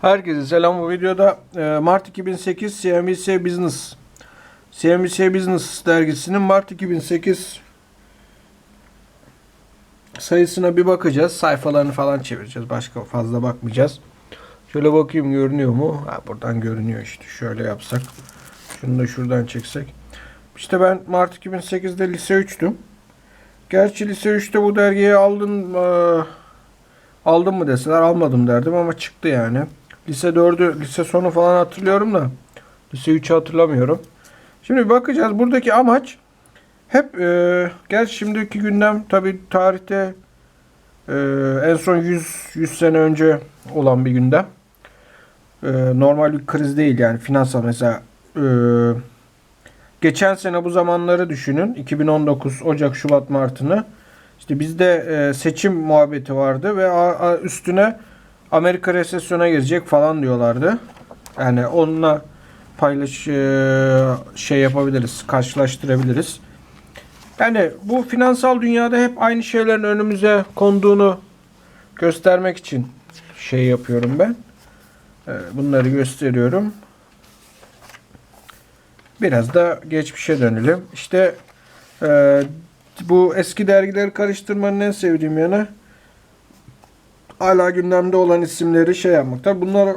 Herkese selam bu videoda e, Mart 2008 CNBC Business CNBC Business dergisinin Mart 2008 sayısına bir bakacağız. Sayfalarını falan çevireceğiz. Başka fazla bakmayacağız. Şöyle bakayım görünüyor mu? Ha, buradan görünüyor işte. Şöyle yapsak. Şunu da şuradan çeksek. İşte ben Mart 2008'de lise 3'tüm. Gerçi lise 3'te bu dergiyi aldın e, aldım mı deseler almadım derdim ama çıktı yani. Lise 4'ü, lise sonu falan hatırlıyorum da lise 3'ü hatırlamıyorum. Şimdi bakacağız. Buradaki amaç hep e, gerçi şimdiki gündem tabi tarihte e, en son 100 100 sene önce olan bir gündem. E, normal bir kriz değil yani finansal mesela e, geçen sene bu zamanları düşünün. 2019 Ocak, Şubat, Mart'ını. İşte bizde e, seçim muhabbeti vardı ve a- a- üstüne Amerika resesyona girecek falan diyorlardı. Yani onunla paylaş e, şey yapabiliriz, karşılaştırabiliriz. Yani bu finansal dünyada hep aynı şeylerin önümüze konduğunu göstermek için şey yapıyorum ben. E, Bunları gösteriyorum. Biraz da geçmişe dönelim. İşte e, bu eski dergileri karıştırmanın en sevdiğim yanı hala gündemde olan isimleri şey yapmak. Tabi bunları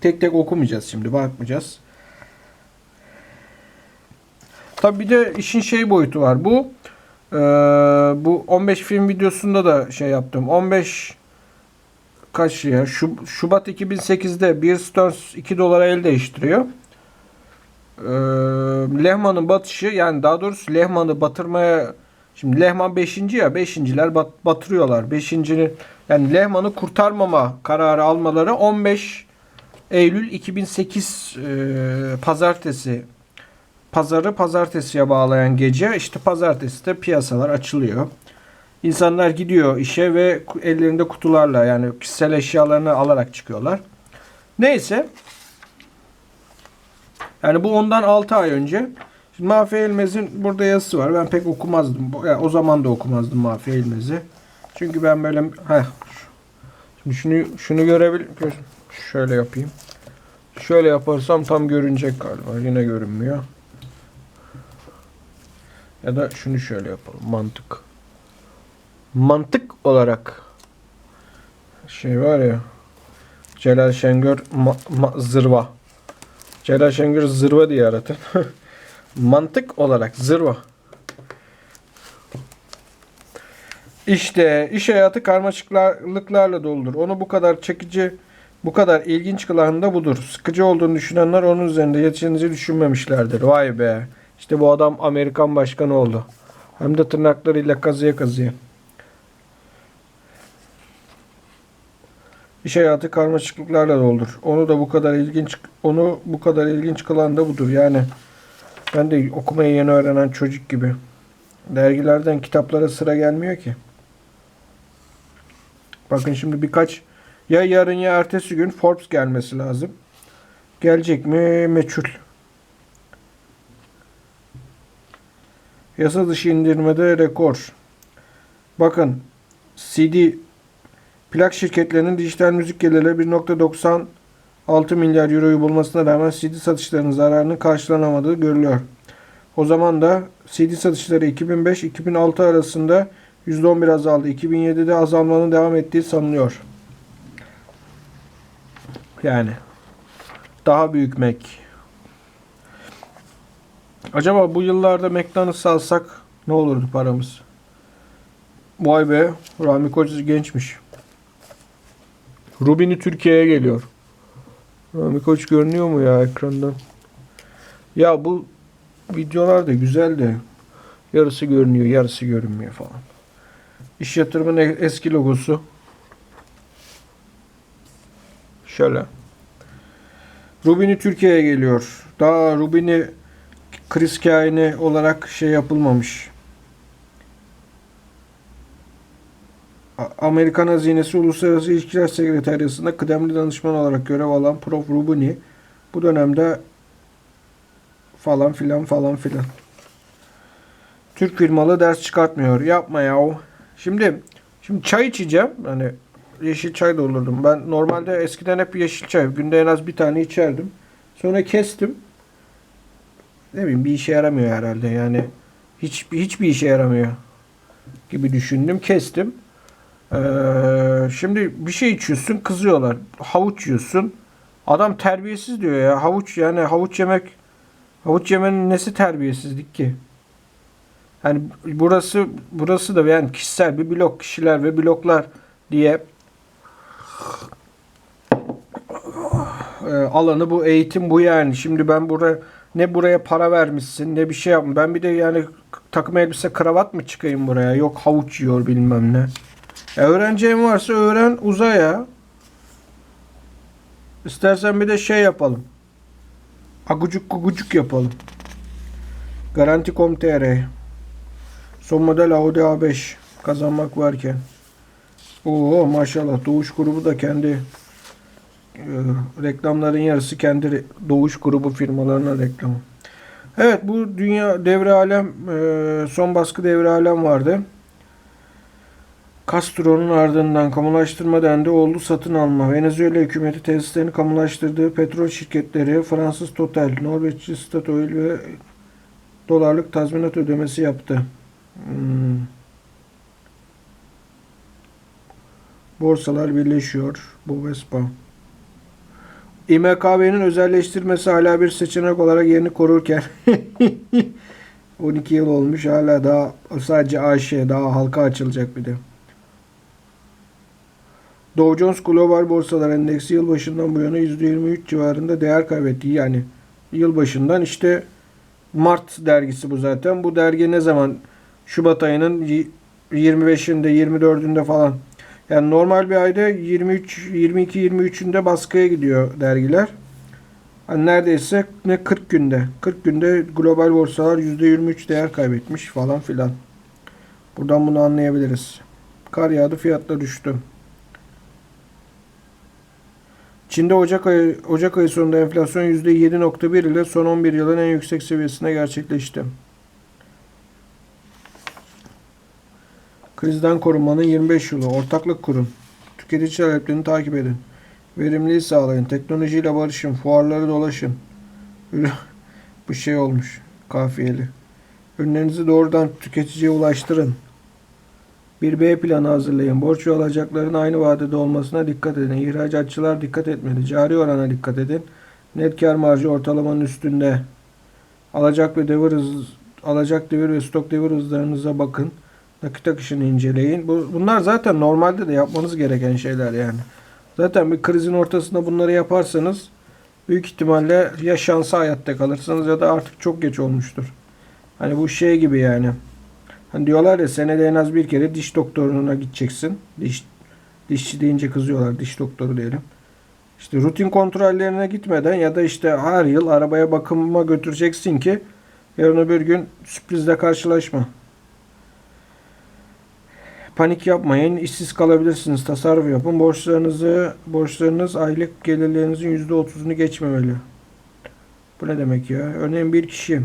tek tek okumayacağız şimdi. Bakmayacağız. Tabi bir de işin şey boyutu var. Bu e, bu 15 film videosunda da şey yaptım. 15 kaç ya? Şub- Şubat 2008'de Beer Stearns 2 dolara el değiştiriyor. Ee, Lehman'ın batışı yani daha doğrusu Lehman'ı batırmaya şimdi Lehman 5. ya 5.ler bat, batırıyorlar. 5. yani Lehman'ı kurtarmama kararı almaları 15 Eylül 2008 e, pazartesi pazarı pazartesiye bağlayan gece işte pazartesi de piyasalar açılıyor. İnsanlar gidiyor işe ve ellerinde kutularla yani kişisel eşyalarını alarak çıkıyorlar. Neyse yani bu ondan 6 ay önce. Şimdi Mafi Elmez'in burada yazısı var. Ben pek okumazdım. Yani o zaman da okumazdım Mafi Elmez'i. Çünkü ben böyle heh, şimdi şunu şunu görebil gör- şöyle yapayım. Şöyle yaparsam tam görünecek galiba. Yine görünmüyor. Ya da şunu şöyle yapalım. Mantık. Mantık olarak şey var ya Celal Şengör ma- ma- zırva. Celal Şengör zırva diye aratın. Mantık olarak zırva. İşte iş hayatı karmaşıklıklarla doludur. Onu bu kadar çekici, bu kadar ilginç kılan da budur. Sıkıcı olduğunu düşünenler onun üzerinde yetişinizi düşünmemişlerdir. Vay be. İşte bu adam Amerikan başkanı oldu. Hem de tırnaklarıyla kazıya kazıya. İş hayatı karmaşıklıklarla doldur. Onu da bu kadar ilginç onu bu kadar ilginç kılan da budur. Yani ben de okumayı yeni öğrenen çocuk gibi. Dergilerden kitaplara sıra gelmiyor ki. Bakın şimdi birkaç ya yarın ya ertesi gün Forbes gelmesi lazım. Gelecek mi? Meçhul. Yasa dışı indirmede rekor. Bakın CD Plak şirketlerinin dijital müzik gelirleri 1.96 milyar euroyu bulmasına rağmen CD satışlarının zararının karşılanamadığı görülüyor. O zaman da CD satışları 2005-2006 arasında %11 azaldı. 2007'de azalmanın devam ettiği sanılıyor. Yani daha büyük Mac. Acaba bu yıllarda McDonald's alsak ne olurdu paramız? Vay be, Rami Koç gençmiş. Rubini Türkiye'ye geliyor. Rami Koç görünüyor mu ya ekrandan? Ya bu videolar da güzel de yarısı görünüyor, yarısı görünmüyor falan. İş yatırımın e- eski logosu. Şöyle. Rubini Türkiye'ye geliyor. Daha Rubini kriz kaini olarak şey yapılmamış. Amerikan Hazinesi Uluslararası İlişkiler Sekreteryası'nda kıdemli danışman olarak görev alan Prof. Rubini bu dönemde falan filan falan filan. Türk firmalı ders çıkartmıyor. Yapma ya. Şimdi şimdi çay içeceğim. Hani yeşil çay doldurdum. Ben normalde eskiden hep yeşil çay. Günde en az bir tane içerdim. Sonra kestim. Ne bileyim bir işe yaramıyor herhalde yani. Hiç hiçbir işe yaramıyor gibi düşündüm. Kestim. Ee, şimdi bir şey içiyorsun kızıyorlar. Havuç yiyorsun. Adam terbiyesiz diyor ya. Havuç yani havuç yemek havuç yemenin nesi terbiyesizlik ki? Yani burası burası da yani kişisel bir blok kişiler ve bloklar diye e, alanı bu eğitim bu yani. Şimdi ben buraya ne buraya para vermişsin ne bir şey yapma. Ben bir de yani takım elbise kravat mı çıkayım buraya? Yok havuç yiyor bilmem ne. Ya öğreneceğin varsa öğren uza ya. İstersen bir de şey yapalım. Agucuk gugucuk yapalım. Garanti.com.tr Son model Audi A5 kazanmak varken. Oo maşallah Doğuş grubu da kendi e, reklamların yarısı kendi Doğuş grubu firmalarına reklamı. Evet bu dünya devre alem e, son baskı devre alem vardı. Castro'nun ardından kamulaştırma dendi oldu satın alma. Venezuela hükümeti tesislerini kamulaştırdığı petrol şirketleri Fransız Total, Norveçli Statoil ve dolarlık tazminat ödemesi yaptı. Hmm. Borsalar birleşiyor. Bovespa. İMKB'nin özelleştirmesi hala bir seçenek olarak yerini korurken 12 yıl olmuş hala daha sadece AŞ daha halka açılacak bir de. Dow Jones Global Borsalar Endeksi yılbaşından bu yana %23 civarında değer kaybetti. Yani yılbaşından işte Mart dergisi bu zaten. Bu dergi ne zaman Şubat ayının 25'inde 24'ünde falan. Yani normal bir ayda 23 22 23'ünde baskıya gidiyor dergiler. Hani neredeyse ne 40 günde. 40 günde global borsalar %23 değer kaybetmiş falan filan. Buradan bunu anlayabiliriz. Kar yağdı fiyatlar düştü. Çin'de Ocak ayı Ocak ayı sonunda enflasyon %7.1 ile son 11 yılın en yüksek seviyesine gerçekleşti. Krizden korunmanın 25 yolu. Ortaklık kurun. Tüketici taleplerini takip edin. Verimliliği sağlayın. Teknolojiyle barışın. Fuarları dolaşın. Bu şey olmuş. Kafiyeli. Ürünlerinizi doğrudan tüketiciye ulaştırın. Bir B planı hazırlayın. Borç alacakların aynı vadede olmasına dikkat edin. İhracatçılar dikkat etmeli. Cari orana dikkat edin. Net kar marjı ortalamanın üstünde. Alacak ve devir hız, alacak devir ve stok devir hızlarınıza bakın. Nakit akışını inceleyin. Bu, bunlar zaten normalde de yapmanız gereken şeyler yani. Zaten bir krizin ortasında bunları yaparsanız büyük ihtimalle ya şansa hayatta kalırsınız ya da artık çok geç olmuştur. Hani bu şey gibi yani. Hani diyorlar ya senede en az bir kere diş doktoruna gideceksin. Diş, dişçi deyince kızıyorlar diş doktoru diyelim. İşte rutin kontrollerine gitmeden ya da işte her yıl arabaya bakıma götüreceksin ki yarın öbür gün sürprizle karşılaşma. Panik yapmayın. işsiz kalabilirsiniz. Tasarruf yapın. Borçlarınızı borçlarınız aylık gelirlerinizin %30'unu geçmemeli. Bu ne demek ya? Örneğin bir kişi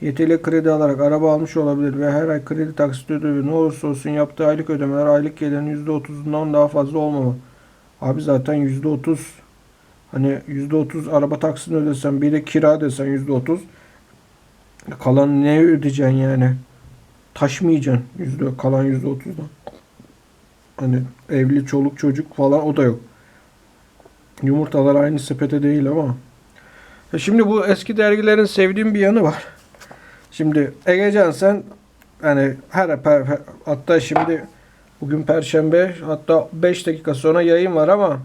YTL kredi alarak araba almış olabilir ve her ay kredi taksit ödevi ne olursa olsun yaptığı aylık ödemeler aylık gelirin %30'undan daha fazla olmamalı. Abi zaten %30 hani %30 araba taksitini ödesen bir de kira desen %30 kalan ne ödeyeceksin yani? Taşmayacaksın yüzde kalan yüzde otuzdan. Hani evli çoluk çocuk falan o da yok. Yumurtalar aynı sepete değil ama. E şimdi bu eski dergilerin sevdiğim bir yanı var. Şimdi Egecan sen hani her hatta şimdi bugün perşembe hatta 5 dakika sonra yayın var ama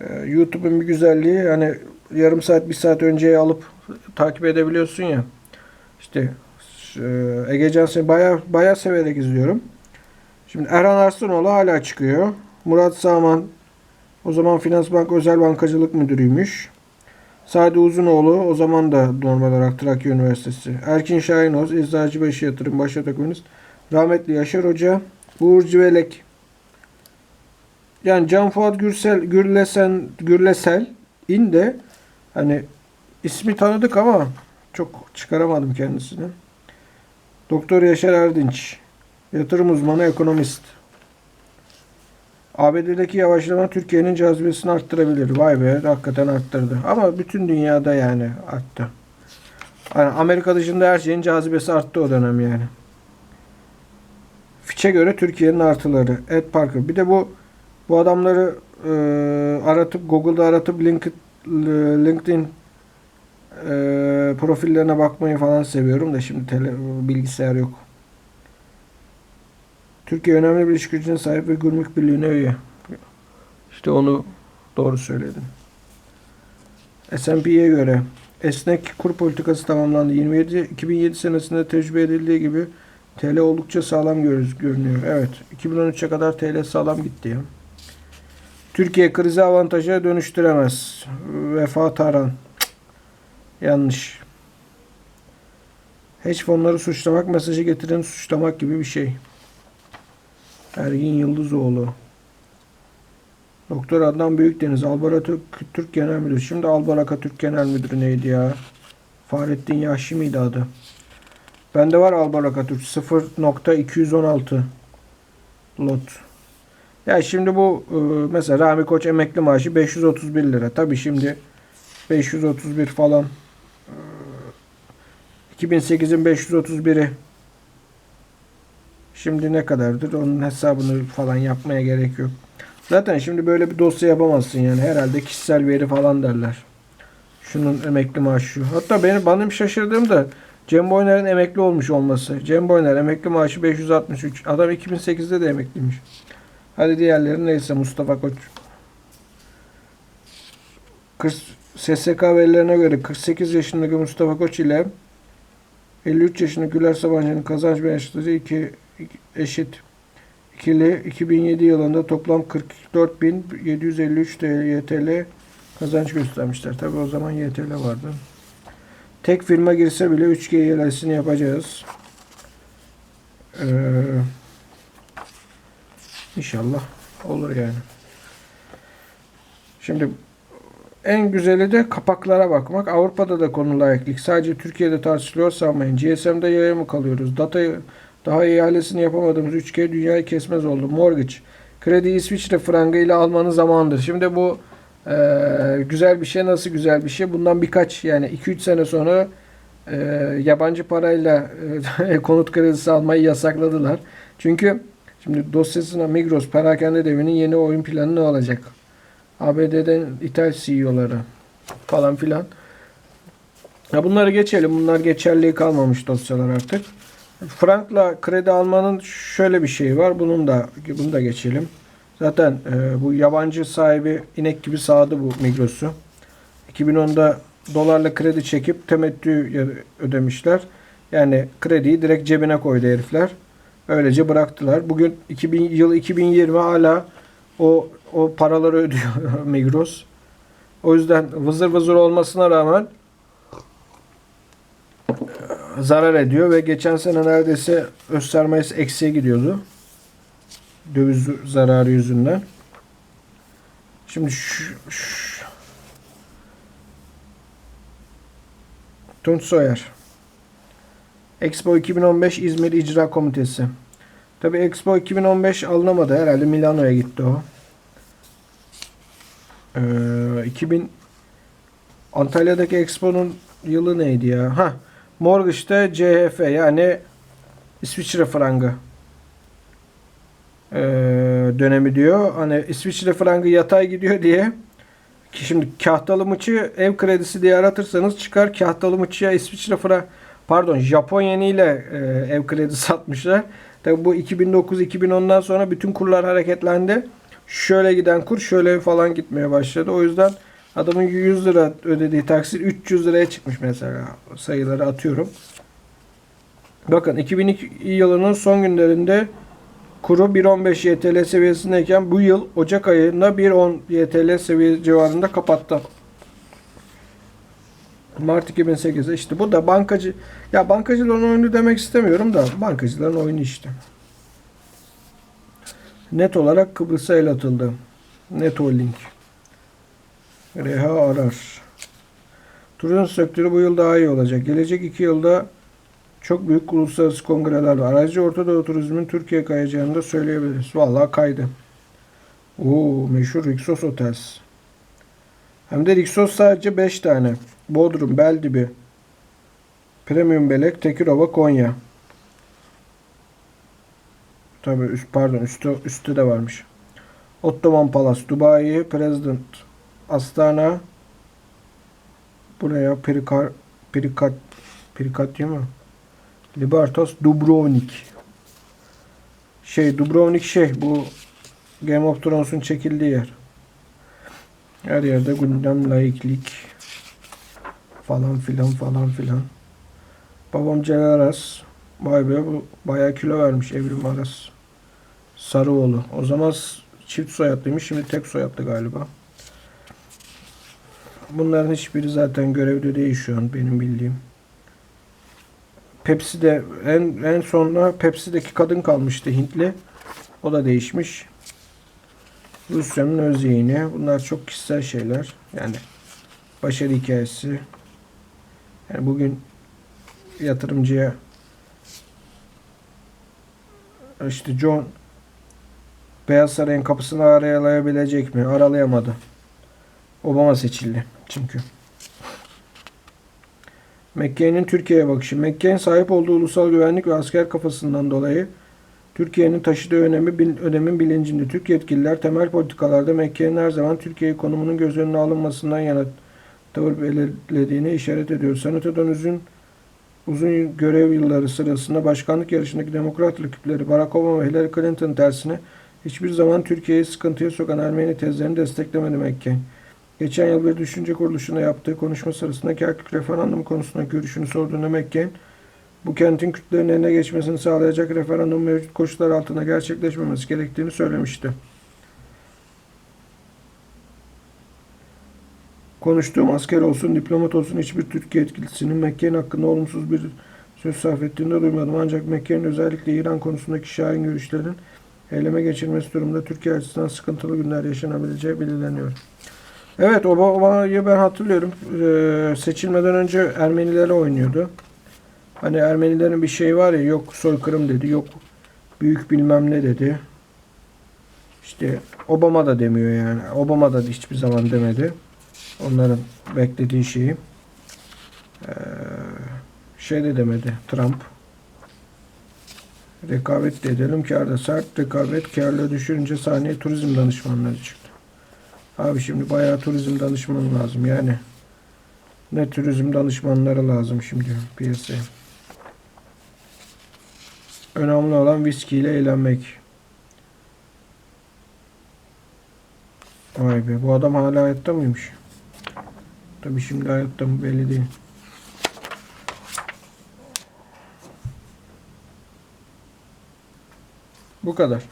e, YouTube'un bir güzelliği hani yarım saat bir saat önceye alıp takip edebiliyorsun ya. İşte e, Egecan seni baya baya severek izliyorum. Şimdi Erhan Arslanoğlu hala çıkıyor. Murat Sağman o zaman Finansbank Özel Bankacılık Müdürüymüş. Sadi Uzunoğlu o zaman da normal olarak Trakya Üniversitesi. Erkin Şahinoz, Eczacıbaşı Yatırım Başlat Ekonomist. Rahmetli Yaşar Hoca. Uğur Civelek. Yani Can Fuat Gürsel, Gürlesen, Gürlesel in de hani ismi tanıdık ama çok çıkaramadım kendisini. Doktor Yaşar Erdinç. Yatırım uzmanı ekonomist. ABD'deki yavaşlama Türkiye'nin cazibesini arttırabilir. Vay be hakikaten arttırdı. Ama bütün dünyada yani arttı. Yani Amerika dışında her şeyin cazibesi arttı o dönem yani. Fitch'e göre Türkiye'nin artıları. Ed Parker. Bir de bu bu adamları e, aratıp Google'da aratıp LinkedIn, LinkedIn e, profillerine bakmayı falan seviyorum da şimdi tele, bilgisayar yok. Türkiye önemli bir iş gücüne sahip ve gümrük birliğine üye. İşte onu doğru söyledin. S&P'ye göre esnek kur politikası tamamlandı. 27 2007 senesinde tecrübe edildiği gibi TL oldukça sağlam görü- görünüyor. Evet. 2013'e kadar TL sağlam gitti. Türkiye krizi avantaja dönüştüremez. Vefa Taran. Yanlış. Hedge fonları suçlamak, mesajı getireni suçlamak gibi bir şey. Ergin Yıldızoğlu. Doktor Adnan Büyükdeniz. Albaraka Türk, Genel Müdürü. Şimdi Albaraka Türk Genel Müdürü neydi ya? Fahrettin Yahşi miydi adı? Bende var Albaraka Türk 0.216 lot. Ya şimdi bu e, mesela Rami Koç emekli maaşı 531 lira. Tabi şimdi 531 falan 2008'in 531'i şimdi ne kadardır? Onun hesabını falan yapmaya gerek yok. Zaten şimdi böyle bir dosya yapamazsın yani. Herhalde kişisel veri falan derler. Şunun emekli maaşı şu. Hatta benim benim şaşırdığım da Cem Boyner'in emekli olmuş olması. Cem Boyner emekli maaşı 563. Adam 2008'de de emekliymiş. Hadi diğerleri neyse Mustafa Koç. 40, SSK verilerine göre 48 yaşındaki Mustafa Koç ile 53 yaşındaki Güler Sabancı'nın kazanç beyanları iki, iki- eşit. İkili 2007 yılında toplam 44.753 TL, YTL kazanç göstermişler. Tabi o zaman YTL vardı. Tek firma girse bile 3G ihalesini yapacağız. Ee, inşallah olur yani. Şimdi en güzeli de kapaklara bakmak. Avrupa'da da konu layıklık. Sadece Türkiye'de tartışılıyor sanmayın. GSM'de yaya mı kalıyoruz? Datayı daha ihalesini yapamadığımız 3G dünyayı kesmez oldu. Mortgage. Kredi İsviçre frangı ile almanın zamanıdır. Şimdi bu ee, güzel bir şey nasıl güzel bir şey? Bundan birkaç yani 2-3 sene sonra e, yabancı parayla e, konut kredisi almayı yasakladılar. Çünkü şimdi dosyasına Migros perakende devinin yeni oyun planı ne olacak? ABD'den ithal CEO'ları falan filan. Ya bunları geçelim. Bunlar geçerliği kalmamış dosyalar artık. Frank'la kredi almanın şöyle bir şeyi var. Bunun da bunu da geçelim. Zaten e, bu yabancı sahibi inek gibi sağdı bu Migros'u. 2010'da dolarla kredi çekip temettü ödemişler. Yani krediyi direkt cebine koydu herifler. Öylece bıraktılar. Bugün 2000, yıl 2020 hala o o paraları ödüyor Migros. O yüzden vızır vızır olmasına rağmen e, zarar ediyor ve geçen sene neredeyse öz sermayesi eksiye gidiyordu döviz zararı yüzünden. Şimdi şu, şu Soyer Expo 2015 İzmir İcra Komitesi Tabi Expo 2015 alınamadı. Herhalde Milano'ya gitti o. Ee, 2000 Antalya'daki Expo'nun yılı neydi ya? Ha, Mortgage'de CHF yani İsviçre frangı e, dönemi diyor. Hani İsviçre frangı yatay gidiyor diye ki şimdi kahtalı mıçı ev kredisi diye aratırsanız çıkar kahtalı mıçıya İsviçre frangı pardon Japon yeniyle e, ev kredisi satmışlar. Tabi bu 2009-2010'dan sonra bütün kurlar hareketlendi. Şöyle giden kur şöyle falan gitmeye başladı. O yüzden adamın 100 lira ödediği taksit 300 liraya çıkmış mesela sayıları atıyorum. Bakın 2002 yılının son günlerinde kuru 1.15 YTL seviyesindeyken bu yıl Ocak ayında 1.10 YTL seviye civarında kapattı. Mart 2008'de işte bu da bankacı ya bankacıların oyunu demek istemiyorum da bankacıların oyunu işte. Net olarak Kıbrıs'a el atıldı. Net Holding. Reha Arar. Turizm sektörü bu yıl daha iyi olacak. Gelecek iki yılda çok büyük uluslararası kongreler var. Ayrıca Orta Doğu turizmin Türkiye kayacağını da söyleyebiliriz. Vallahi kaydı. Oo meşhur Rixos Hotels. Hem de Rixos sadece 5 tane. Bodrum, Beldibi, Premium Belek, Tekirova, Konya. Tabii üst pardon üstte üstte de varmış. Ottoman Palace, Dubai, President, Astana. Buraya Perikar Perikat Perikat değil mi? Libertos, Dubrovnik. Şey Dubrovnik şey bu Game of Thrones'un çekildiği yer. Her yerde gündem laiklik falan filan falan filan. Babam Celal Aras. Vay be bu bayağı kilo vermiş Evrim Aras. Sarıoğlu. O zaman çift soyadlıymış. Şimdi tek soyadlı galiba. Bunların hiçbiri zaten görevde değil şu an benim bildiğim. Pepsi'de en en sonuna Pepsi'deki kadın kalmıştı Hintli. O da değişmiş. Rusya'nın öz yeğeni. Bunlar çok kişisel şeyler. Yani başarı hikayesi. Yani bugün yatırımcıya işte John Beyaz Saray'ın kapısını aralayabilecek mi? Aralayamadı. Obama seçildi çünkü. McCain'in Türkiye'ye bakışı. McCain sahip olduğu ulusal güvenlik ve asker kafasından dolayı Türkiye'nin taşıdığı önemi, bil- önemin bilincinde. Türk yetkililer temel politikalarda McCain'in her zaman Türkiye konumunun göz önüne alınmasından yana tavır belirlediğine işaret ediyor. Senato'dan uzun uzun görev yılları sırasında başkanlık yarışındaki demokrat rakipleri Barack Obama ve Hillary Clinton tersine hiçbir zaman Türkiye'yi sıkıntıya sokan Ermeni tezlerini desteklemedi McCain. Geçen yıl bir düşünce kuruluşuna yaptığı konuşma sırasında Kerkük referandumu konusunda görüşünü sorduğunda McCain, bu kentin Kürtlerin eline geçmesini sağlayacak referandum mevcut koşullar altında gerçekleşmemesi gerektiğini söylemişti. Konuştuğum asker olsun, diplomat olsun hiçbir Türkiye etkilisinin McCain hakkında olumsuz bir söz sarf ettiğini duymadım. Ancak McCain özellikle İran konusundaki şahin görüşlerin eyleme geçirmesi durumunda Türkiye açısından sıkıntılı günler yaşanabileceği belirleniyor. Evet Obama'yı ben hatırlıyorum. Ee, seçilmeden önce Ermenilere oynuyordu. Hani Ermenilerin bir şey var ya yok soykırım dedi, yok büyük bilmem ne dedi. İşte Obama da demiyor yani. Obama da hiçbir zaman demedi. Onların beklediği şeyi. Ee, şey de demedi Trump. Rekabet de edelim kârda sert rekabet kârla düşürünce sahneye turizm danışmanları çıktı. Abi şimdi bayağı turizm danışmanı lazım yani. Ne turizm danışmanları lazım şimdi piyasaya. Önemli olan viskiyle eğlenmek. Vay be bu adam hala hayatta mıymış? Tabi şimdi hayatta mı belli değil. Bu kadar.